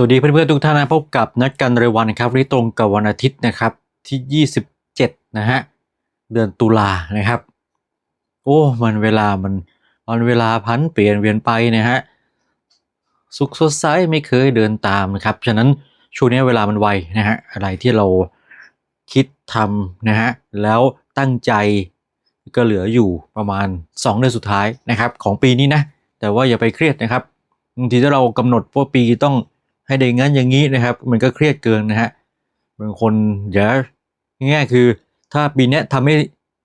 สวัสดีเพื่อนๆทุกท่านนะพบกับนัดกันรายวันนะครับวันนี้ตรงกับวันอาทิตย์นะครับที่ 27 นะฮะเดือนตุลานะครับ โอ้ มันเวลามันมันเวลาพันเปลี่ยนเวียนไปนะฮะสุขสดใสไม่เคยเดินตามนะครับฉะนั้นช่วงนี้เวลามันไวนะฮะอะไรที่เราคิดทำนะฮะแล้วตั้งใจก็เหลืออยู่ประมาณ 2 เดือนสุดท้ายนะครับ ของปีนี้นะ แต่ว่าอย่าไปเครียดนะครับบางทีถ้าเรากำหนดว่าปีต้อง ให้ได้งั้นอย่างนี้นะครับ มันก็เครียดเกินนะฮะบางคนอย่าง่ายๆคือ ถ้าปีนี้ยทำไม่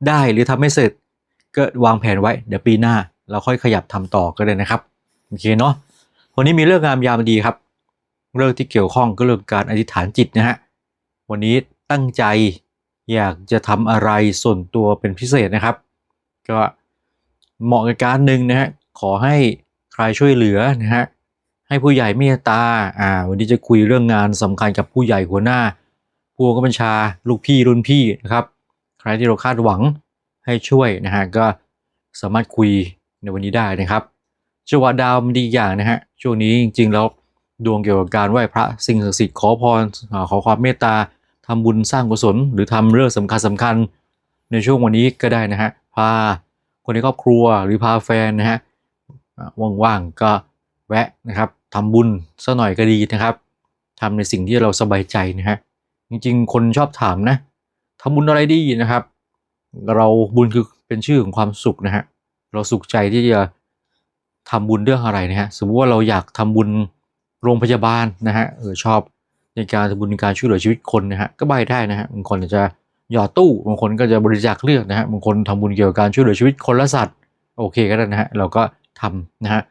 ได้หรือทำไม่เสร็จ ก็วางแผนไว้เดี๋ยวปีหน้า เราค่อยขยับทำต่อก็ได้นะครับโอเคเนาะวันนี้มีเรื่องงามยามดีครับ เรื่องที่เกี่ยวข้องก็เรื่องการอธิษฐานจิตนะฮะวันนี้ตั้งใจอยากจะทำอะไรส่วนตัวเป็นพิเศษนะครับ ก็เหมาะกับการหนึ่งนะฮะขอให้ใครช่วยเหลือนะฮะ ให้ผู้ใหญ่เมตตา อ่า วันนี้จะคุยเรื่องงานสำคัญกับผู้ใหญ่หัวหน้า ผู้กำบัญชา ลูกพี่รุ่นพี่นะครับ ใครที่เราคาดหวังให้ช่วยนะฮะ ก็สามารถคุยในวันนี้ได้นะครับจังหวะดาวมันดีอย่างนะฮะ ช่วงนี้จริงๆแล้วดวงเกี่ยวกับการไหว้พระสิ่งศักดิ์สิทธิ์ขอพร ขอความเมตตาทำบุญสร้างกุศลหรือทำเรื่องสำคัญสำคัญๆในช่วงวันนี้ก็ได้นะฮะ พาคนในครอบครัวหรือพาแฟนนะฮะว่างๆก็แวะนะครับ ทำบุญสักหน่อยก็ดีนะครับทำในสิ่งที่เราสบายใจนะฮะจริงๆ คนชอบถามนะทำบุญอะไรดีนะครับ เราบุญคือเป็นชื่อของความสุขนะฮะเราสุขใจที่จะทำบุญเรื่องอะไรนะฮะสมมติว่าเราอยากทำบุญโรงพยาบาลนะฮะเออชอบในการทำบุญในการช่วยเหลือชีวิตคนนะฮะก็ใบได้นะฮะบางคนจะหยอดตู้บางคนก็จะบริจาคเลือดนะฮะบางคนทำบุญเกี่ยวกับการช่วยเหลือชีวิตคนและสัตว์โอเคก็ได้นะฮะเราก็ทำนะฮะ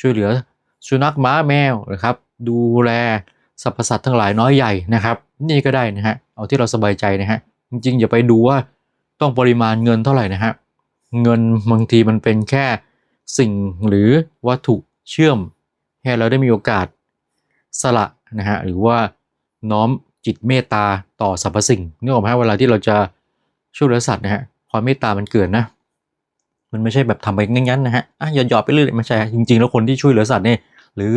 ช่วยเหลือ สุนัขม้าแมวนะครับ ดูแลสรรพสัตว์ทั้งหลายน้อยใหญ่นะครับ นี่ก็ได้นะฮะเอาที่เราสบายใจนะฮะจริงๆอย่าไปดูว่าต้องปริมาณเงินเท่าไหร่นะฮะเงินบางทีมันเป็นแค่สิ่งหรือวัตถุเชื่อมให้เราได้มีโอกาสสละนะฮะหรือว่าน้อมจิตเมตตาต่อสรรพสิ่งนึกออกไหมเวลาที่เราจะช่วยเหลือสัตว์นะฮะความเมตตามันเกิดนะ มันไม่ใช่แบบทำไปงั้นๆนะฮะอะหยอดๆไปเรื่อยไม่ใช่จริงๆ แล้วคนที่ช่วยเหลือสัตว์เนี่ย หรือ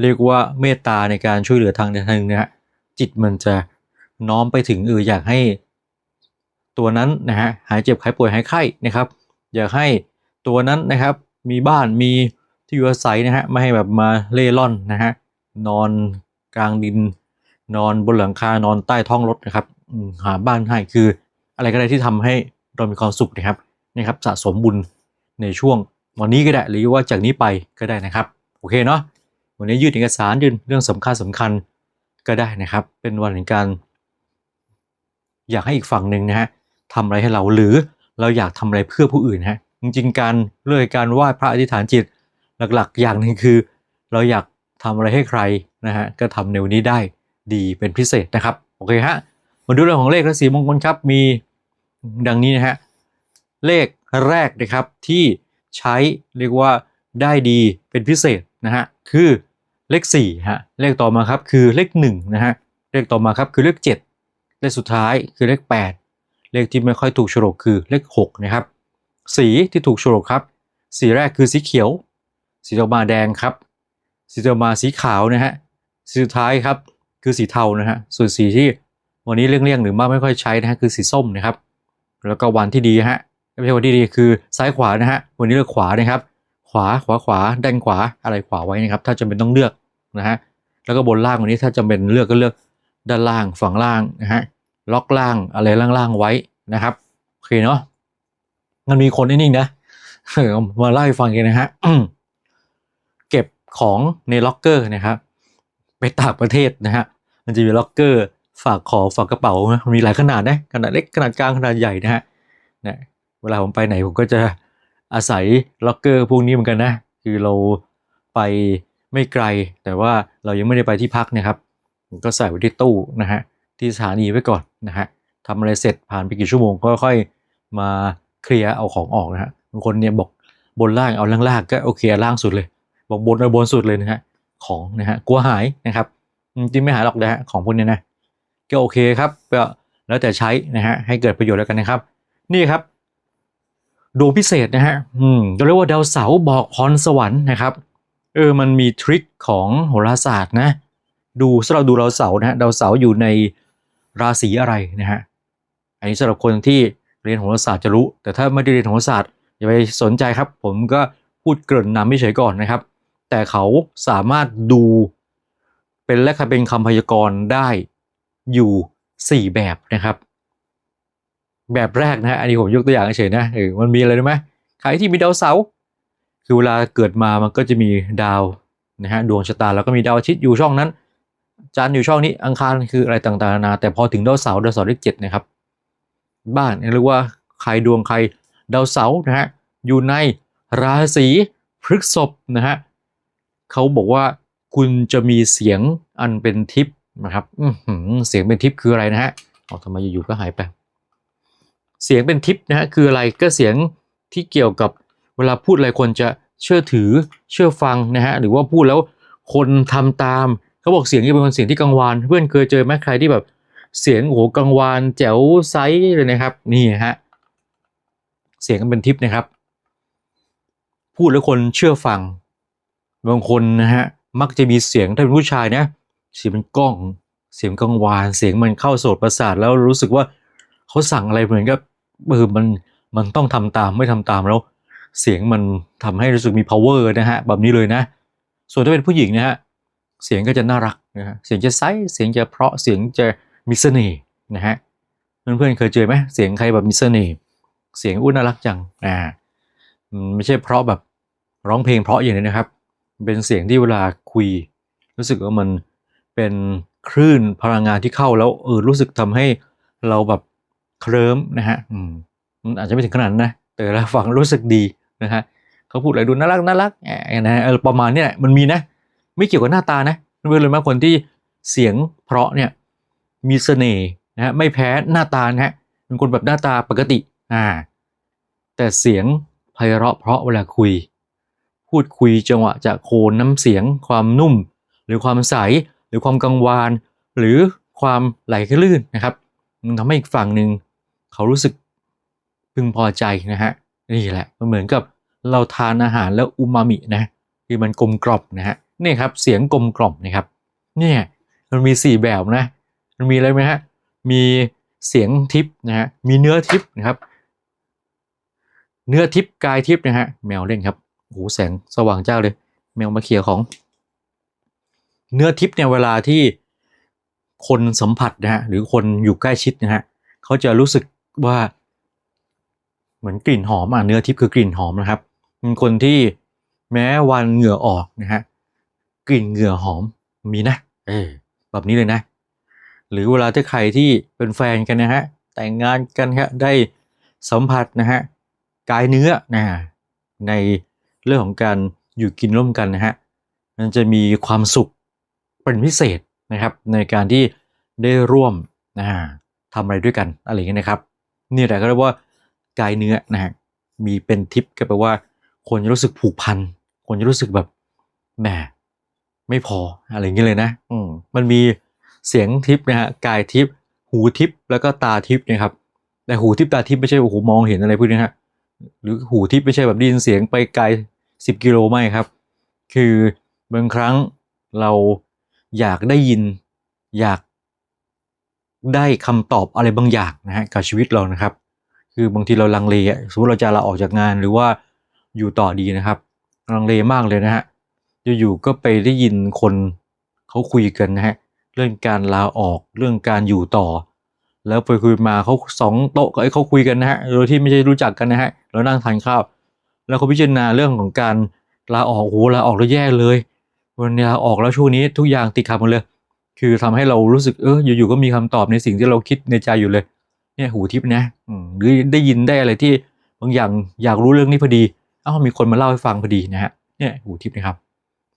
เรียกว่าเมตตาในการช่วยเหลือทางใดทางหนึ่งนะฮะจิตมันจะน้อมไปถึงเอออยากให้ตัวนั้นนะฮะหายเจ็บหายป่วยหายไข้นะครับ อยากให้ตัวนั้นนะครับมีบ้านมีที่อยู่อาศัยนะฮะไม่ให้แบบมาเล่ร่อนนะฮะนอนกลางดิน นอนบนหลังคานอนใต้ท้องรถนะครับหาบ้านให้คืออะไรก็ได้ที่ทำให้เรามีความสุขนะครับนะครับ สะสมบุญในช่วงวันนี้ก็ได้หรือว่าจากนี้ไปก็ได้นะครับ โอเคเนาะวันนี้ยืดเอกสารยืนเรื่องสำคัญสำคัญก็ได้นะครับ เป็นวันแห่งการ อยากให้อีกฝั่งหนึ่งนะฮะทำอะไรให้เราหรือเราอยากทำอะไรเพื่อผู้อื่นฮะจริงๆการเรื่องการไหว้พระอธิษฐานจิต หลักๆ อย่างหนึ่งคือ เราอยากทำอะไรให้ใครนะฮะก็ทำในวันนี้ได้ดีเป็นพิเศษนะครับโอเคฮะมาดูเรื่องของเลขและสีมงคลครับมีดังนี้นะฮะเลขแรกนะครับที่ใช้เรียกว่าได้ดีเป็นพิเศษ นะฮะคือเลข4ฮะเลขต่อมาครับคือเลข1นะฮะเลขต่อมาครับคือเลข 7 เลขสุดท้ายคือเลข 8 เลขที่ไม่ค่อยถูกโฉลกคือเลข6นะครับสีที่ถูกโฉลกครับ สีแรกคือสีเขียว สีต่อมาแดงครับ สีต่อมาสีขาวนะฮะสีสุดท้ายครับคือสีเทานะฮะส่วนสีที่วันนี้เลี่ยงๆหรือว่าไม่ค่อยใช้นะฮะคือสีส้มนะครับ แล้วก็วันที่ดีฮะไม่ใช่วันที่ดีคือซ้ายขวานะฮะวันนี้เลือกขวานะครับ ขวาขวาขวาด้านขวาอะไรขวาไว้นะครับ ถ้าจำเป็นต้องเลือกนะฮะแล้วก็บนล่างวันนี้ถ้าจำเป็นเลือกก็เลือกด้านล่างฝั่งล่างนะฮะล็อกล่างอะไรล่างๆไว้นะครับโอเคเนาะมันมีคนนิ่งๆนะเออมาเล่าให้ฟังกันนะฮะเก็บของในล็อกเกอร์นะครับ ไปต่างประเทศนะฮะมันจะมีล็อกเกอร์ฝากของฝากกระเป๋านะมันมีหลายขนาดนะขนาดเล็กขนาดกลางขนาดใหญ่นะฮะเนี่ยเวลาผมไปไหนผมก็จะ อาศัยล็อกเกอร์พวกนี้เหมือนกันนะ คือเราไปไม่ไกล แต่ว่าเรายังไม่ได้ไปที่พักนะครับ ก็ใส่ไว้ที่ตู้นะฮะที่สถานีไว้ก่อนนะฮะทำอะไรเสร็จผ่านไปกี่ชั่วโมงก็ค่อยมาเคลียร์เอาของออกนะฮะบางคนเนี่ยบอกบนล่างเอาล่างล่างก็โอเคล่างสุดเลย บอกบนเอาบนสุดเลยนะฮะของนะฮะกลัวหายนะครับจริงไม่หายหรอกนะฮะของพวกนี้นะก็โอเคครับก็แล้วแต่ใช้นะฮะให้เกิดประโยชน์แล้วกันนะครับ นี่ครับ ดวงพิเศษนะฮะ อืมก็เรียกว่าดาวเสาร์บอกพรสวรรค์นะครับ เออ มันมีทริคของโหราศาสตร์นะ ดูสำหรับดูดาวเสาร์นะฮะ ดาวเสาร์อยู่ในราศีอะไรนะฮะ อันนี้สำหรับคนที่เรียนโหราศาสตร์จะรู้ แต่ถ้าไม่ได้เรียนโหราศาสตร์อย่าไปสนใจครับ ผมก็พูดเกริ่นนำไม่เฉยก่อนนะครับ แต่เขาสามารถดูเป็นและเป็นคำพยากรณ์ได้อยู่ 4 แบบนะครับ แบบแรกนะฮะอันนี้ผมยกตัวอย่างเฉยนะเออมันมีอะไรรู้ไหมใครที่มีดาวเสาร์คือเวลาเกิดมามันก็จะมีดาวนะฮะดวงชะตาแล้วก็มีดาวอาทิตย์อยู่ช่องนั้น จันทร์อยู่ช่องนี้อังคารคืออะไรต่างๆนานาแต่พอถึงดาวเสาร์ดาวเสาร์เลขเจ็ดนะครับ บ้านเรียกว่าใครดวงใครดาวเสาร์นะฮะอยู่ในราศีพฤษภนะฮะเขาบอกว่าคุณจะมีเสียงอันเป็นทิพย์นะครับเสียงเป็นทิพย์คืออะไรนะฮะเอาทำไมอยู่ๆก็หายไป เสียงเป็นทิพย์นะฮะคืออะไรก็เสียงที่เกี่ยวกับเวลาพูดอะไรคนจะเชื่อถือเชื่อฟังนะฮะหรือว่าพูดแล้วคนทำตามเขาบอกเสียงที่เป็นคนเสียงที่กังวานเพื่อนเคยเจอไหมใครที่แบบเสียงโอ้โหกังวานแจ๋วไซส์เลยนะครับนี่ฮะเสียงเป็นทิพย์นะครับ พูดแล้วคนเชื่อฟังบางคนนะฮะมักจะมีเสียงถ้าเป็นผู้ชายนะเสียงมันก้อง เสียงกังวาน เสียงมันเข้าโสดประสาทแล้วรู้สึกว่าเขาสั่งอะไรเหมือนกับ เออมันมันต้องทำตามไม่ทำตามแล้ว เสียงมันทำให้รู้สึกมี power นะฮะแบบนี้เลยนะ ส่วนถ้าเป็นผู้หญิงนะฮะเสียงก็จะน่ารักนะฮะเสียงจะไซส์เสียงจะเพราะเสียงจะมีเสน่ห์นะฮะเพื่อนๆเคยเจอไหมเสียงใครแบบมีเสน่ห์เสียงอุ้นน่ารักจังอ่าไม่ใช่เพราะแบบร้องเพลงเพราะอย่างนี้นะครับ เป็นเสียงที่เวลาคุย รู้สึกว่ามันเป็นคลื่นพลังงานที่เข้าแล้วเออรู้สึกทำให้เราแบบ เคลิ้มนะฮะอืมมันอาจจะไม่ถึงขนาดนะ แต่เราฟังรู้สึกดีนะฮะเขาพูดอะไรดูน่ารักน่ารักแอนะฮะประมาณเนี้ยมันมีนะ ไม่เกี่ยวกับหน้าตานะเพื่อนเลยว่าคนที่เสียงเพราะเนี่ยมีเสน่ห์นะฮะไม่แพ้หน้าตานะฮะเป็นคนแบบหน้าตาปกติอ่าแต่เสียงไพเราะเพราะเวลาคุย พูดคุยจังหวะจะโคนน้ำเสียง ความนุ่ม หรือความใสหรือความกังวาน หรือความไหลคลื่นนะครับมันทำให้อีกฝั่งหนึ่ง เขารู้สึกพึงพอใจนะฮะนี่แหละมันเหมือนกับเราทานอาหารแล้วอูมามินะคือมันกลมกล่อมนะฮะนี่ครับเสียงกลมกล่อมนะครับเนี่ยมันมีสีแบบนะมันมีอะไรไหมฮะมีเสียงทิพนะฮะมีเนื้อทิพนะครับ เนื้อทิพกายทิพนะฮะแมวเล่นครับโอ้แสงสว่างเจ้าเลย แมวมาเคลียของ เนื้อทิพเนี่ยเวลาที่คนสัมผัสนะฮะหรือคนอยู่ใกล้ชิดนะฮะเขาจะรู้สึก ว่า เหมือนกลิ่นหอมอะเนื้อทิพย์คือกลิ่นหอมนะครับเป็นคนที่แม้วันเหงื่อออกนะฮะกลิ่นเหงื่อหอมมีนะ เออแบบนี้เลยนะ หรือเวลาที่ใครที่เป็นแฟนกันนะฮะแต่งงานกันฮะได้สัมผัสนะฮะกายเนื้อนะในเรื่องของการอยู่กินร่วมกันนะฮะมันจะมีความสุขเป็นพิเศษนะครับ ในการที่ได้ร่วมนะทำอะไรด้วยกันอะไรอย่างเงี้ยนะครับ นี่แหละก็เรียกว่ากายเนื้อนะฮะมีเป็นทิปก็แปลว่า คนจะรู้สึกผูกพัน คนจะรู้สึกแบบแหมไม่พออะไรอย่างเงี้ยเลยนะอืมมันมีเสียงทิปนะฮะกายทิป หูทิปแล้วก็ตาทิปนะครับแต่หูทิปตาทิปไม่ใช่โอ้โหมองเห็นอะไรพวกนี้นะฮะหรือหูทิปไม่ใช่แบบได้ยินเสียงไปไกลสิบกิโลไม่ครับ คือบางครั้งเราอยากได้ยิน อยาก ได้คำตอบอะไรบางอย่างนะฮะกับชีวิตเรานะครับ คือบางทีเราลังเลอะสมมติเราจะลาออกจากงานหรือว่าอยู่ต่อดีนะครับ ลังเลมากเลยนะฮะอยู่ๆก็ไปได้ยินคนเขาคุยกันนะฮะเรื่องการลาออกเรื่องการอยู่ต่อ แล้วไปคุยมาเขาสองโต๊ะก็ไอ้เขาคุยกันนะฮะโดยที่ไม่ใช่รู้จักกันนะฮะเรานั่งทานข้าว แล้วเขาพิจารณาเรื่องของการลาออกโอ้ลาออกแล้วแย่เลย วันนี้ลาออกแล้วช่วงนี้ทุกอย่างติดขัดหมดเลย คือทำให้เรารู้สึกเอออยู่ๆก็มีคำตอบในสิ่งที่เราคิดในใจอยู่เลย เนี่ยหูทิพย์นะหรือได้ยินได้อะไรที่บางอย่างอยากรู้เรื่องนี้พอดีเอ้ามีคนมาเล่าให้ฟังพอดีนะฮะเนี่ยหูทิพย์นะครับ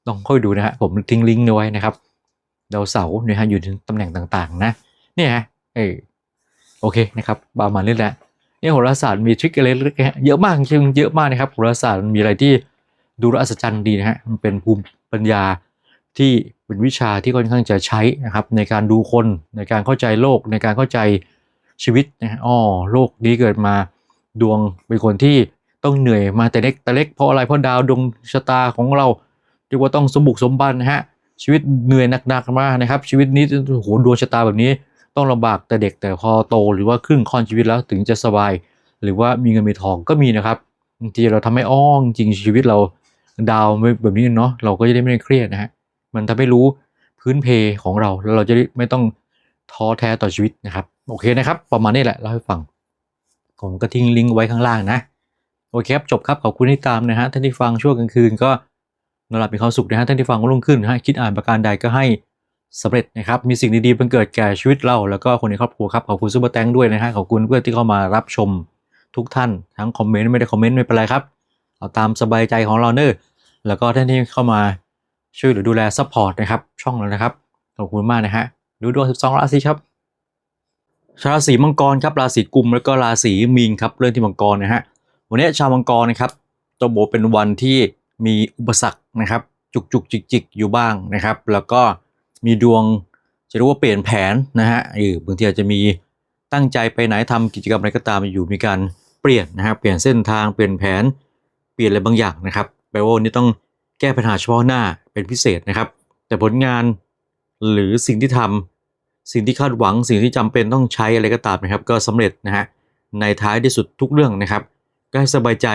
ลองค่อยดูนะฮะผมทิ้งลิงก์เอาไว้นะครับดาวเสาร์นะฮะอยู่ในตำแหน่งต่างๆ นะ เนี่ยฮะเออโอเคนะครับบามาเล่นแหล้วเนี่ยโหราศาสตร์มีทริคอะไรเยอะมากจริงเยอะมากนะครับโหราศาสตร์มีอะไรที่ดูแลอัศจรรย์ดีนะฮะมันเป็นภูมิปัญญา ที่เป็นวิชาที่ค่อนข้างจะใช้นะครับในการดูคนในการเข้าใจโลกในการเข้าใจชีวิตนะฮะอ๋อโลกนี้เกิดมาดวงเป็นคนที่ต้องเหนื่อยมาแต่เล็กแต่เล็กเพราะอะไรเพราะดาวดวงชะตาของเราเรียกว่าต้องสมบุกสมบันนะฮะชีวิตเหนื่อยหนักๆมากนะครับ ชีวิตนี้โอ้โหดวงชะตาแบบนี้ต้องลำบากแต่เด็กแต่พอโตหรือว่าครึ่งค่อนชีวิตแล้วถึงจะสบาย หรือว่ามีเงินมีทองก็มีนะครับบางทีเราทำให้อ้องจริงชีวิตเราดาวแบบนี้เนาะเราก็จะได้ไม่เครียดนะฮะ มันทำให้รู้พื้นเพของเรา แล้วเราจะไม่ต้องท้อแท้ต่อชีวิตนะครับ โอเคนะครับ ประมาณนี้แหละเล่าให้ฟัง ผมก็ทิ้งลิงก์ไว้ข้างล่างนะโอเคครับจบครับขอบคุณที่ตามนะฮะท่านที่ฟังช่วงกลางคืนก็นอนหลับมีความสุขนะฮะท่านที่ฟังวันรุ่งขึ้นนะฮะคิดอ่านประการใดก็ให้สำเร็จนะครับมีสิ่งดีๆบังเกิดแก่ชีวิตเราแล้วก็คนในครอบครัวครับขอบคุณซูเปอร์แตงด้วยนะฮะขอบคุณเพื่อนที่เข้ามารับชมทุกท่านทั้งคอมเมนต์ไม่ได้คอมเมนต์ไม่เป็นไรครับเอาตามสบายใจของเราเนอะแล้วก็ท่านที่เข้ามา ช่วยหรือดูแลซัพพอร์ตนะครับ ช่องเรานะครับ ขอบคุณมากนะฮะดูดวง 12 ราศีครับชาวราศีมังกรครับราศีกุมแล้วก็ราศีมีนครับเรื่องที่มังกรนะฮะวันนี้ชาวมังกรนะครับต้องบเป็นวันที่มีอุปสรรคนะครับ จุกจุกจิกจิกอยู่บ้างนะครับ แล้วก็มีดวงจะเรียกว่าเปลี่ยนแผนนะฮะเออบางทีอาจจะมีตั้งใจไปไหนทำกิจกรรมอะไรก็ตามอยู่มีการเปลี่ยนนะฮะเปลี่ยนเส้นทางเปลี่ยนแผนเปลี่ยนอะไรบางอย่างนะครับแปลว่าวันนี้ต้องแก้ปัญหาเฉพาะหน้า เป็นพิเศษนะครับ แต่ผลงานหรือสิ่งที่ทำสิ่งที่คาดหวัง สิ่งที่จำเป็นต้องใช้อะไรก็ตามนะครับ ก็สำเร็จนะฮะในท้ายที่สุดทุกเรื่องนะครับ ก็ให้สบายใจ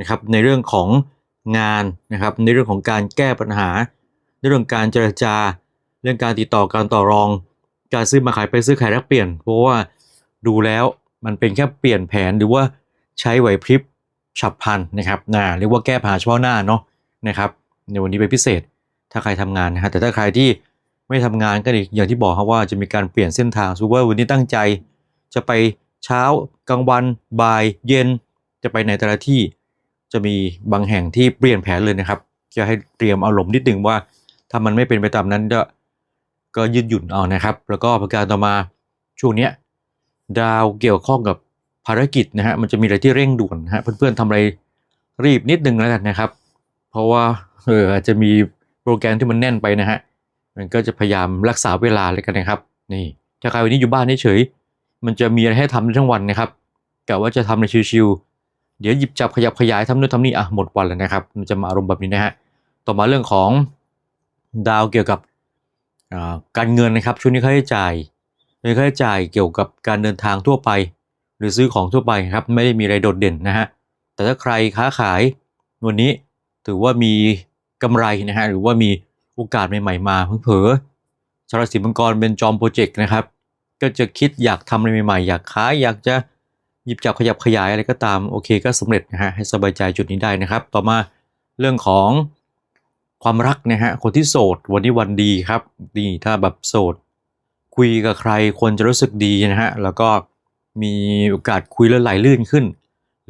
นะครับในเรื่องของงานนะครับ ในเรื่องของการแก้ปัญหา ในเรื่องการเจรจา เรื่องการติดต่อการต่อรอง การซื้อมาขายไปซื้อขายแลกเปลี่ยน เพราะว่าดูแล้วมันเป็นแค่เปลี่ยนแผนหรือว่าใช้ไหวพริบฉับพลันนะครับนะเรียกว่าแก้ปัญหาเฉพาะหน้าเนาะนะครับในวันนี้เป็นพิเศษ ถ้าใครทำงานนะฮะแต่ถ้าใครที่ไม่ทำงานก็อีกอย่างที่บอกครับว่าจะมีการเปลี่ยนเส้นทางสมมุติว่าวันนี้ตั้งใจ จะไปเช้ากลางวันบ่ายเย็น จะไปไหนแต่ละที่ จะมีบางแห่งที่เปลี่ยนแผนเลยนะครับจะให้เตรียมอารมณ์นิดนึงว่า ถ้ามันไม่เป็นไปตามนั้นก็ก็ยืดหยุ่นเอานะครับ แล้วก็ประการต่อมาช่วงเนี้ยดาวเกี่ยวข้องกับภารกิจนะฮะมันจะมีอะไรที่เร่งด่วนฮะเพื่อนๆทำอะไรรีบนิดนึงแล้วกันนะครับ เพราะว่าเอออาจจะมี โปรแกรมที่มันแน่นไปนะฮะมันก็จะพยายามรักษาเวลาเลยกันนะครับ นี่ถ้าใครวันนี้อยู่บ้านเฉยมันจะมีอะไรให้ทำทั้งวันนะครับกะว่าจะทำในชิวๆเดี๋ยวหยิบจับขยับขยายทำนู่นทำนี่อะหมดวันแล้วนะครับ มันจะมาอารมณ์แบบนี้นะฮะต่อมาเรื่องของดาวเกี่ยวกับการเงินนะครับช่วงนี้ค่าใช้จ่ายเป็นค่าใช้จ่ายเกี่ยวกับการเดินทางทั่วไป หรือซื้อของทั่วไปครับไม่ได้มีอะไรโดดเด่นนะฮะแต่ถ้าใครค้าขายวันนี้ถือว่ามี กำไรนะฮะหรือว่ามีโอกาสใหม่ๆมาเผลอชาวราศีมังกรเป็นจอมโปรเจกต์นะครับ ก็จะคิดอยากทำอะไรใหม่ๆ อยากขายอยากจะหยิบจับขยับขยายอะไรก็ตามโอเคก็สำเร็จนะฮะให้สบายใจจุดนี้ได้นะครับ ต่อมาเรื่องของความรักนะฮะคนที่โสดวันนี้วันดีครับนี่ถ้าแบบโสด คุยกับใครคนจะรู้สึกดีนะฮะแล้วก็มีโอกาสคุยแล้วไหลลื่นขึ้น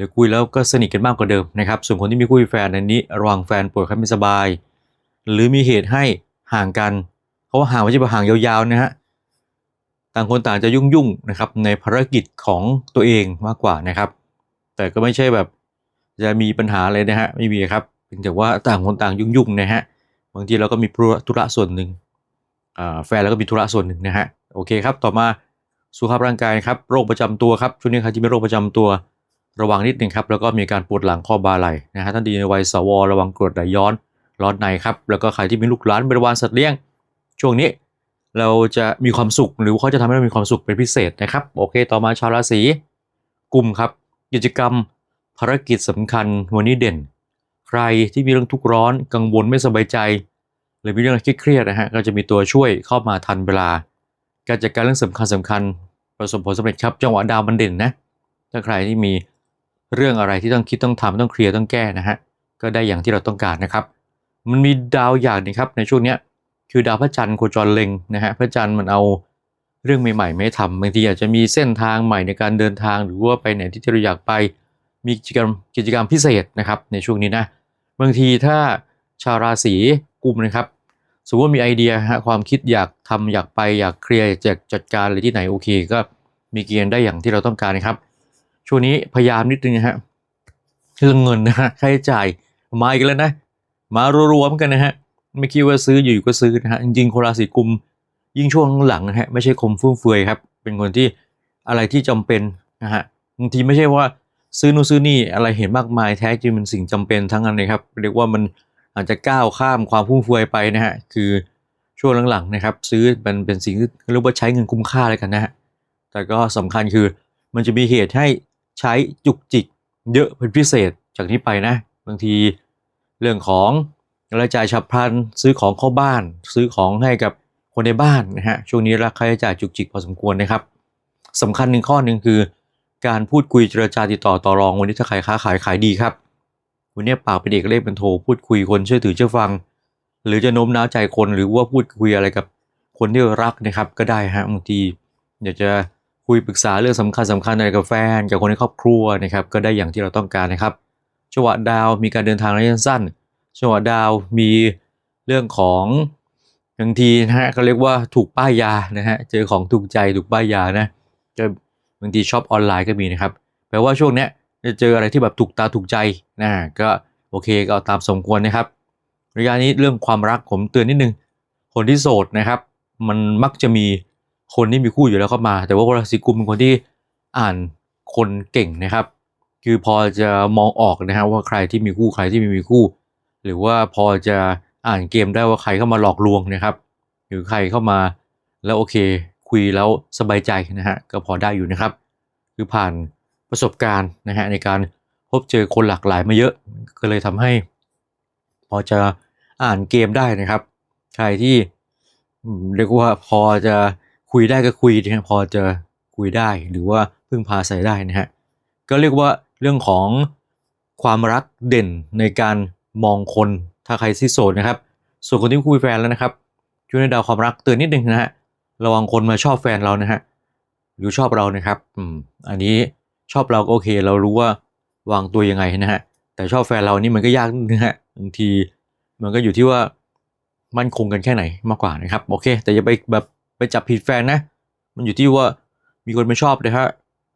รือคุยแล้วก็สนิทกันมากกว่าเดิมนะครับ ส่วนคนที่มีคู่มีแฟนในนี้ระวังแฟนป่วยไข้ไม่สบาย หรือมีเหตุให้ห่างกันเขาว่าห่างไม่ใช่ว่าห่างยาวๆนะฮะต่างคนต่างจะยุ่งๆนะครับในภารกิจของตัวเองมากกว่านะครับ แต่ก็ไม่ใช่แบบจะมีปัญหาอะไรนะฮะไม่มีครับเพียงแต่ว่าต่างคนต่างยุ่งๆนะฮะบางทีเราก็มีธุระส่วนหนึ่งแฟนแล้วก็มีธุระส่วนหนึ่งนะฮะโอเคครับต่อมาสุขภาพร่างกายครับโรคประจำตัวครับช่วงนี้ใครที่มีโรคประจำตัว ระวังนิดนึงครับ แล้วก็มีการปวดหลังข้อบ่าไหล่นะฮะท่านดีในวัยสวระวังกรดไหลย้อนร้อนในครับ แล้วก็ใครที่มีลูกหลานบริวารสัตว์เลี้ยง ช่วงนี้ เราจะมีความสุขหรือเขาจะทำให้เรามีความสุขเป็นพิเศษนะครับ โอเค ต่อมาชาวราศีกลุ่มครับ กิจกรรมภารกิจสำคัญวันนี้เด่น ใครที่มีเรื่องทุกข์ร้อนกังวลไม่สบายใจ หรือมีเรื่องเครียดๆนะฮะก็จะมีตัวช่วยเข้ามาทันเวลา การจัดการเรื่องสำคัญสำคัญประสบผลสำเร็จครับ จังหวะดาวมันเด่นนะถ้าใครที่มี เรื่องอะไรที่ต้องคิดต้องทำต้องเคลียร์ต้องแก้นะฮะก็ได้อย่างที่เราต้องการนะครับ มันมีดาวอย่างนึงครับในช่วงเนี้ยคือดาวพระจันทร์โคจรเล็งนะฮะพระจันทร์มันเอาเรื่องใหม่ๆไม่ทำบางทีอาจจะมีเส้นทางใหม่ในการเดินทาง หรือว่าไปไหนที่เราอยากไปมีกิจกรรมกิจกรรมพิเศษนะครับในช่วงนี้นะบางทีถ้าชาวราศีกุมนะครับสมมติว่ามีไอเดียฮะความคิดอยากทำอยากไปอยากเคลียร์อยากจัดการอะไรที่ไหนโอเค ก็มีเกณฑ์ได้อย่างที่เราต้องการนะครับ ช่วงนี้พยายามนิดนึงนะฮะเรื่องเงินนะฮะค่าใช้จ่ายมาอีกแล้วนะ มารัวๆเหมือนกันนะฮะไม่คิดว่าซื้ออยู่ก็ซื้อนะฮะจริงๆคนราศีกุมยิ่งช่วงหลังนะฮะไม่ใช่คมฟุ่มเฟือยครับ เป็นคนที่อะไรที่จำเป็นนะฮะบางทีไม่ใช่ว่าซื้อนู่นซื้อนี่อะไรเห็นมากมายแท้จริงเป็นสิ่งจำเป็นทั้งนั้นเลยครับเรียกว่ามันอาจจะก้าวข้ามความฟุ่มเฟือยไปนะฮะคือช่วงหลังๆนะครับ ซื้อมันเป็นสิ่งที่เรียกว่าใช้เงินคุ้มค่าเลยกันนะฮะแต่ก็สำคัญคือมันจะมีเหตุให้ ใช้จุกจิกเยอะเป็นพิเศษจากนี้ไปนะ บางทีเรื่องของรายจ่ายฉับพลันซื้อของเข้าบ้าน ซื้อของให้กับคนในบ้านนะฮะช่วงนี้ราคาใช้จ่ายจุกจิกพอสมควรนะครับสำคัญหนึ่งข้อหนึ่งคือ การพูดคุยเจรจาติดต่อต่อรองวันนี้ถ้าใครค้าขายขายดีครับวันนี้ปากเป็นเอกเลขเป็นโทรพูดคุยคนเชื่อถือเชื่อฟัง หรือจะโน้มน้าวใจคนหรือว่าพูดคุยอะไรกับคนที่รักนะครับก็ได้ฮะบางทีอยากจะ คุยปรึกษาเรื่องสำคัญสำคัญอะไรกับแฟนกับคนในครอบครัวนะครับก็ได้อย่างที่เราต้องการนะครับจังหวะดาวมีการเดินทางระยะสั้นจังหวะดาวมีเรื่องของบางทีนะฮะก็เรียกว่าถูกป้ายยานะฮะเจอของถูกใจถูกป้ายยานะก็บางทีช็อปออนไลน์ก็มีนะครับแปลว่าช่วงเนี้ยจะเจออะไรที่แบบถูกตาถูกใจนะก็โอเคก็เอาตามสมควรนะครับระยะนี้เรื่องความรักผมเตือนนิดนึงคนที่โสดนะครับ มันมักจะมี คนที่มีคู่อยู่แล้วเข้ามา แต่ว่าราศีกุมเป็นคนที่อ่านคนเก่งนะครับ คือพอจะมองออกนะฮะว่าใครที่มีคู่ใครที่ไม่มีคู่ หรือว่าพอจะอ่านเกมได้ว่าใครเข้ามาหลอกลวงนะครับ หรือใครเข้ามาแล้วโอเค คุยแล้วสบายใจนะฮะก็พอได้อยู่นะครับ คือผ่านประสบการณ์นะฮะในการพบเจอคนหลากหลายมาเยอะ ก็เลยทำให้ พอจะอ่านเกมได้นะครับ ใครที่เรียกว่าพอจะ คุยได้ก็คุยนะพอจะคุยได้หรือว่าพึ่งพาใส่ได้นะฮะก็เรียกว่าเรื่องของความรักเด่นในการมองคนถ้าใครที่โสดนะครับ ส่วนคนที่คุยแฟนแล้วนะครับช่วยในดาวความรักเตือนนิดนึงนะฮะระวังคนมาชอบแฟนเรานะฮะหรือชอบเรานะครับอืมอันนี้ชอบเราก็โอเค เรารู้ว่าวางตัวยังไงนะฮะแต่ชอบแฟนเรานี่มันก็ยากนิดนึงฮะบางทีมันก็อยู่ที่ว่ามั่นคงกันแค่ไหนมากกว่านะครับ โอเค แต่อย่าไปแบบ ไปจับผิดแฟนนะ มันอยู่ที่ว่ามีคนไม่ชอบนะฮะ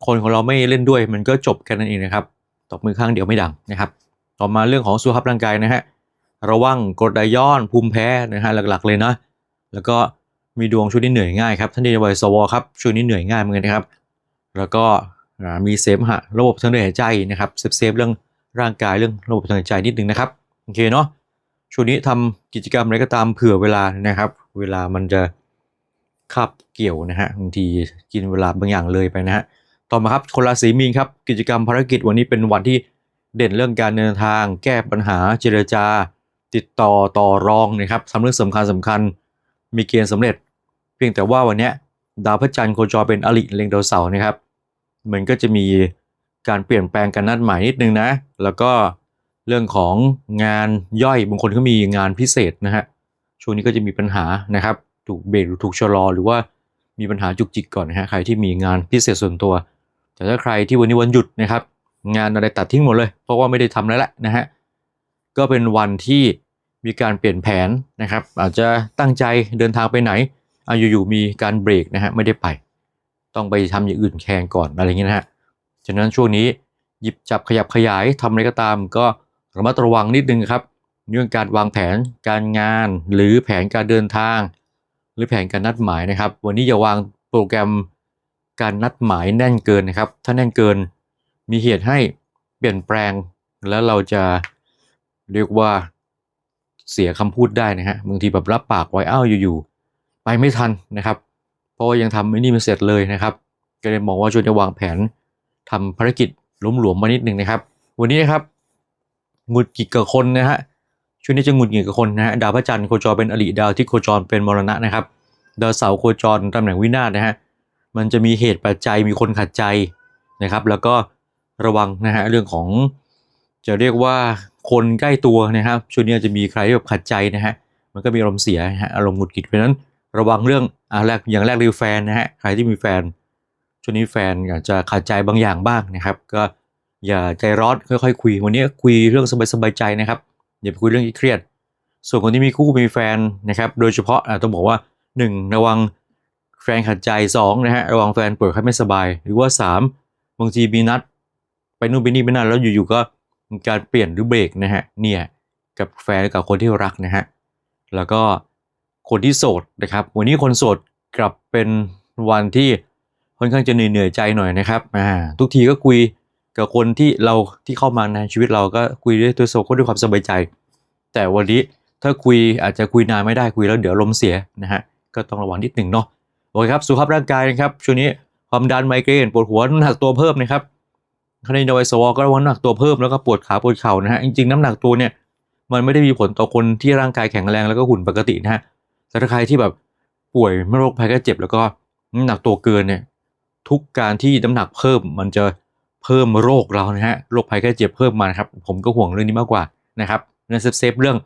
คนของเราไม่เล่นด้วย มันก็จบแค่นั้นเองนะครับตบมือข้างเดียวไม่ดังนะครับ ต่อมาเรื่องของสุขภาพร่างกายนะฮะระวังกรดไหลย้อนภูมิแพ้นะฮะหลักๆเลยนะ แล้วก็มีดวงช่วงนี้เหนื่อยง่ายครับท่านที่วัยสวครับช่วงนี้เหนื่อยง่ายเหมือนกันนะครับ แล้วก็มีเสมหะระบบทางเดินหายใจนะครับเซฟเซฟเรื่องร่างกายเรื่องระบบทางเดินหายใจนิดนึงนะครับโอเคเนาะช่วงนี้ทำกิจกรรมอะไรก็ตามเผื่อเวลานะครับ เวลามันจะ ขับเกี่ยวนะฮะบางทีกินเวลาบางอย่างเลยไปนะฮะต่อมาครับคนราศีมีนครับกิจกรรมภารกิจวันนี้เป็นวันที่เด่นเรื่องการเดินทาง แก้ปัญหาเจรจา ติดต่อต่อรองนะครับทำเรื่องสำคัญสำคัญมีเกณฑ์สำเร็จ เพียงแต่ว่าวันนี้ดาวพระจันทร์โคจรเป็นอริเล็งดาวเสาร์นะครับมันก็จะมีการเปลี่ยนแปลงการนัดหมายนิดนึงนะ แล้วก็เรื่องของงานย่อยบางคนก็มีงานพิเศษนะฮะช่วงนี้ก็จะมีปัญหานะครับ ถูกเบรกหรือถูกชะลอ หรือว่ามีปัญหาจุกจิกก่อนนะฮะใครที่มีงานพิเศษส่วนตัว แต่ถ้าใครที่วันนี้วันหยุดนะครับ งานอะไรตัดทิ้งหมดเลย เพราะว่าไม่ได้ทำแล้วแหละนะฮะก็เป็นวันที่มีการเปลี่ยนแผนนะครับ อาจจะตั้งใจเดินทางไปไหนอาอยู่ๆมีการเบรกนะฮะไม่ได้ไป ต้องไปทำอย่างอื่นแข่งก่อนอะไรเงี้ยนะฮะฉะนั้นช่วงนี้หยิบจับขยับขยายทำอะไรก็ตาม ก็ระมัดระวังนิดนึงครับเรื่องการวางแผนการงานหรือแผนการเดินทาง หรือแผนการนัดหมายนะครับ วันนี้อย่าวางโปรแกรมการนัดหมายแน่นเกินนะครับ ถ้าแน่นเกินมีเหตุให้เปลี่ยนแปลง แล้วเราจะเรียกว่าเสียคำพูดได้นะฮะบางทีแบบรับปากไว้อ้าวอยู่ๆไปไม่ทันนะครับ เพราะว่ายังทำไอ้นี่ไม่เสร็จเลยนะครับ ก็เลยมองว่าชวยจะวางแผนทำภารกิจล้มหลวมมานิดหนึ่งนะครับ วันนี้นะครับหงุดหงิดกับคนนะฮะ ช่วงนี้จะหงุดหงิดกับคนนะฮะดาวพระจันทร์โคจรเป็นอริดาวที่โคจรเป็นมรณะนะครับ ดาวเสาร์โคจรตำแหน่งวินาศนะฮะมันจะมีเหตุปัจจัยมีคนขัดใจนะครับ แล้วก็ระวังนะฮะเรื่องของจะเรียกว่าคนใกล้ตัวนะครับช่วงนี้จะมีใครที่แบบขัดใจนะฮะมันก็มีอารมณ์เสียนะฮะอารมณ์หงุดหงิดเพราะฉะนั้นระวังเรื่องอ่าแรกอย่างแรกคือแฟนนะฮะใครที่มีแฟนช่วงนี้แฟนอาจจะขัดใจบางอย่างบ้างนะครับ ก็อย่าใจร้อนค่อยๆคุย วันนี้คุยเรื่องสบายๆใจนะครับ อย่าไปคุยเรื่องเครียด ส่วนคนที่มีคู่มีแฟนนะครับ โดยเฉพาะต้องบอกว่าหนึ่งระวังแฟนขัดใจสองนะฮะระวังแฟนเปิดให้ไม่สบาย หรือว่าสามบางทีมีนัด ไปนู่นไปนี่ไปนั่นแล้วอยู่ๆก็มีการเปลี่ยนหรือเบรกนะฮะเนี่ยกับแฟนกับคนที่รักนะฮะแล้วก็คนที่โสดนะครับ วันนี้คนโสดกลับเป็นวันที่ค่อนข้างจะเหนื่อยๆใจหน่อยนะครับทุกทีก็คุย กับคนที่เราที่เข้ามาในชีวิตเราก็คุยด้วยตัวโซก็ด้วยความสบายใจ แต่วันนี้ถ้าคุยอาจจะคุยนานไม่ได้คุยแล้วเดี๋ยวลมเสียนะฮะก็ต้องระวังนิดหนึ่งเนาะโอเคครับสุขภาพร่างกายนะครับช่วงนี้ความดันไมเกรนปวดหัวน้ำหนักตัวเพิ่มนะครับคณะนวัยสวก็ระวังน้ำหนักตัวเพิ่มแล้วก็ปวดขาปวดเข่านะฮะจริงๆน้ำหนักตัวเนี่ยมันไม่ได้มีผลต่อคนที่ร่างกายแข็งแรงแล้วก็หุ่นปกตินะฮะแต่ถ้าใครที่แบบป่วยไม่โรคภัยไข้เจ็บแล้วก็น้ำหนักตัวเกินเนี่ยทุกการที่น้ำหนักเพิ่มมันจะ เพิ่มโรคเรานะฮะโรคภัยไข้เจ็บเพิ่มมานะครับผมก็ห่วงเรื่องนี้มากกว่านะครับนั่นเซฟเรื่อง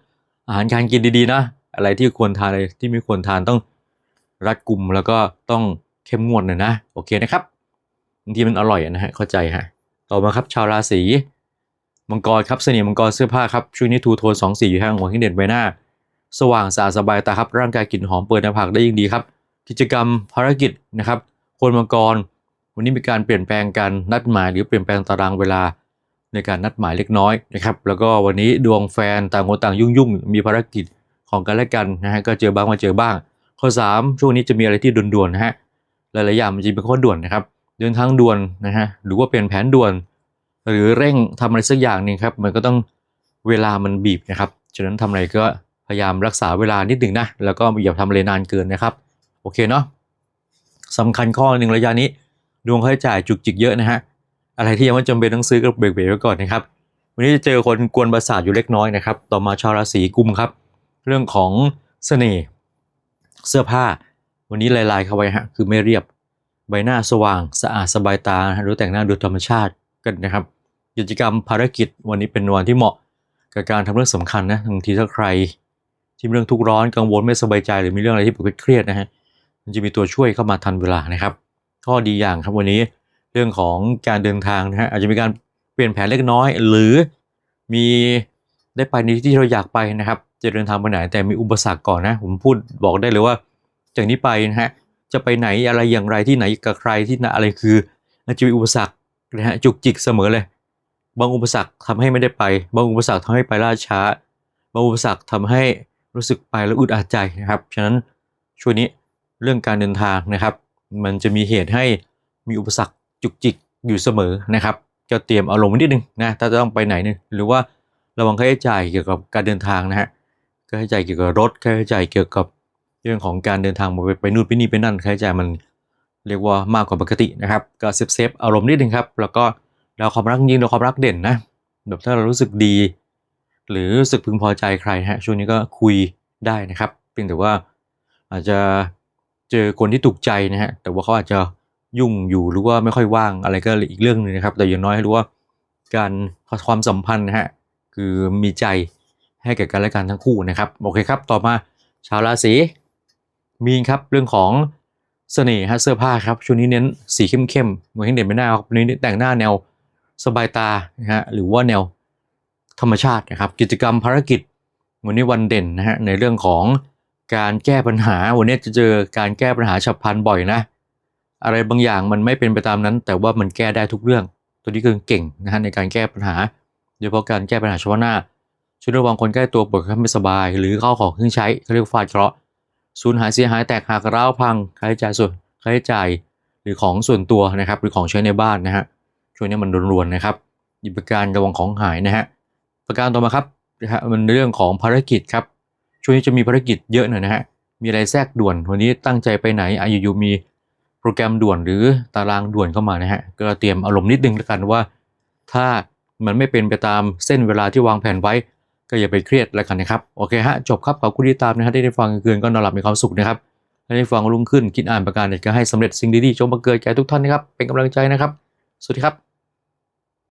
อาหารการกินดีๆนะอะไรที่ควรทานอะไรที่ไม่ควรทานต้องรัดกลุ่มแล้วก็ต้องเข้มงวดหน่อยนะโอเคนะครับบางทีมันอร่อยนะฮะเข้าใจฮะต่อมาครับชาวราศีมังกรครับเสน่ห์มังกรเสื้อผ้าครับช่วงนี้ทูโทนสองสีอยู่ข้างหัวที่เด่นใบหน้า สว่างสะอาดสบายตาครับร่างกายกลิ่นหอมเปิดหน้าผากได้ยิ่งดีครับ กิจกรรมภารกิจนะครับคนมังกร วันนี้มีการเปลี่ยนแปลงการนัดหมายหรือเปลี่ยนแปลงตารางเวลาในการนัดหมายเล็กน้อยนะครับ แล้วก็วันนี้ดวงแฟนต่างคนต่างยุ่งๆ มีภารกิจของกันและกันนะฮะก็เจอบ้างมาเจอบ้าง ข้อ 3 ช่วงนี้จะมีอะไรที่ด่วนๆนะฮะหลายๆอย่างมันจะเป็นข้อด่วนนะครับ เดินทางด่วนนะฮะหรือว่าเปลี่ยนแผนด่วน หรือเร่งทำอะไรสักอย่างหนึ่งครับมันก็ต้องเวลามันบีบนะครับฉะนั้นทำอะไรก็พยายามรักษาเวลานิดหนึ่งนะแล้วก็อย่าทำอะไรนานเกินนะครับ โอเคเนาะสำคัญข้อหนึ่งระยะนี้ ดวงค่าใช้จ่ายจุกจิกเยอะนะฮะอะไรที่ยังไม่จำเป็นต้องซื้อก็เบรกๆไว้ก่อนนะครับวันนี้จะเจอคนกวนประสาทอยู่เล็กน้อยนะครับต่อมาชาวราศีกุมครับ เรื่องของเสน่ห์เสื้อผ้า วันนี้ลายๆเข้าไว้ฮะคือไม่เรียบใบหน้าสว่างสะอาดสบายตานะฮะหรือแต่งหน้าดยธรรมชาติกันนะครับ กิจกรรมภารกิจวันนี้เป็นวันที่เหมาะกับการทำเรื่องสำคัญนะบางทีถ้าใคร ที่มีเรื่องทุกข์ร้อนกังวลไม่สบายใจหรือมีเรื่องอะไรที่เครียดนะฮะมันจะมีตัวช่วยเข้ามาทันเวลานะครับ ข้อดีอย่างครับวันนี้เรื่องของการเดินทางนะฮะอาจจะมีการเปลี่ยนแผนเล็กน้อย หรือมีได้ไปในที่ที่เราอยากไปนะครับ จะเดินทางไปไหนแต่มีอุปสรรคก่อนนะ ผมพูดบอกได้เลยว่า จากนี้ไปนะฮะจะไปไหนอะไรอย่างไรที่ไหนกับใครที่ไหนอะไรคืออาจจะมีอุปสรรคนะฮะจุกจิกเสมอเลย บางอุปสรรคทำให้ไม่ได้ไป บางอุปสรรคทำให้ไปล่าช้า บางอุปสรรคทำให้รู้สึกไปแล้วอึดอัดใจนะครับ ฉะนั้นช่วงนี้เรื่องการเดินทางนะครับ มันจะมีเหตุให้มีอุปสรรคจุกจิกอยู่เสมอนะครับก็เตรียมอารมณ์นิดนึงนะถ้าจะต้องไปไหนนี่ยหรือว่าระวังค่าใช้จ่ายเกี่ยวกับการเดินทางนะฮะค่าใช้จ่ายเกี่ยวกับรถค่าใช้จ่ายเกี่ยวกับเรื่องของการเดินทางไปไปนู่นไปนี่ไปนั่นค่าใช้จ่ายมันเรียกว่ามากกว่าปกตินะครับก็เซฟเซฟอารมณ์นิดนึงครับแล้วก็เราความรักจริงเราความรักเด่นนะแบบถ้าเรารู้สึกดี หรือรู้สึกพึงพอใจใครฮะช่วงนี้ก็คุยได้นะครับเพียงแต่ว่าอาจจะ เจอคนที่ถูกใจนะฮะแต่ว่าเขาอาจจะยุ่งอยู่หรือว่าไม่ค่อยว่างอะไรก็อีกเรื่องหนึงนะครับ แต่อย่างน้อยให้รู้ว่าการความสัมพันธ์นะฮะคือมีใจให้แก่กันและกันทั้งคู่นะครับโอเคครับ ต่อมาชาวราศีมีนครับเรื่องของเสน่ห์ฮะเสื้อผ้าครับช่วงนี้เน้นสีเข้มๆเหมือนเด่นไปหน้าครับวันนี้แต่งหน้าแนวสบายตานะฮะหรือว่าแนวธรรมชาตินะครับ กิจกรรมภารกิจวันนี้วันเด่นนะฮะในเรื่องของ การแก้ปัญหาวันนี้จะเจอการแก้ปัญหาฉับพลันบ่อยนะ อะไรบางอย่างมันไม่เป็นไปตามนั้น แต่ว่ามันแก้ได้ทุกเรื่อง ตัวนี้คือเก่งนะฮะในการแก้ปัญหาโดยเฉพาะการแก้ปัญหาเฉพาะหน้าช่วยระวังคนใกล้ตัวปวดข้ไม่สบาย หรือเข้าของเครื่องใช้เขาเรียกฟาดเคราะห์สูญหายเสียหายแตกหักร้าวพังค่าใช้จ่ายส่วนค่าใช้จ่ายหรือของส่วนตัวนะครับ หรือของใช้ในบ้านนะฮะช่วงนี้มันรวนๆนะครับหยิบประการระวังของหายนะฮะประการต่อมาครับนะฮะมันเรื่องของภารกิจครับ ช่วงนี้จะมีภารกิจเยอะหน่อยนะฮะ มีอะไรแทรกด่วน วันนี้ตั้งใจไปไหนอายุอยู่มีโปรแกรมด่วนหรือตารางด่วนเข้ามานะฮะ ก็เตรียมอารมณ์นิดนึงแล้วกันว่า ถ้ามันไม่เป็นไปตามเส้นเวลาที่วางแผนไว้ ก็อย่าไปเครียดแล้วกันนะครับ โอเคฮะ จบครับ ขอบคุณที่ตามนะฮะ ได้ได้ฟังเกินก็นอนหลับมีความสุขนะครับและได้ฟังรุ่งขึ้น คิดอ่านประการใดก็ให้สำเร็จสิ่งดีๆจงบังเกิดแก่ทุกท่านนะครับ เป็นกำลังใจนะครับ สวัสดีครับ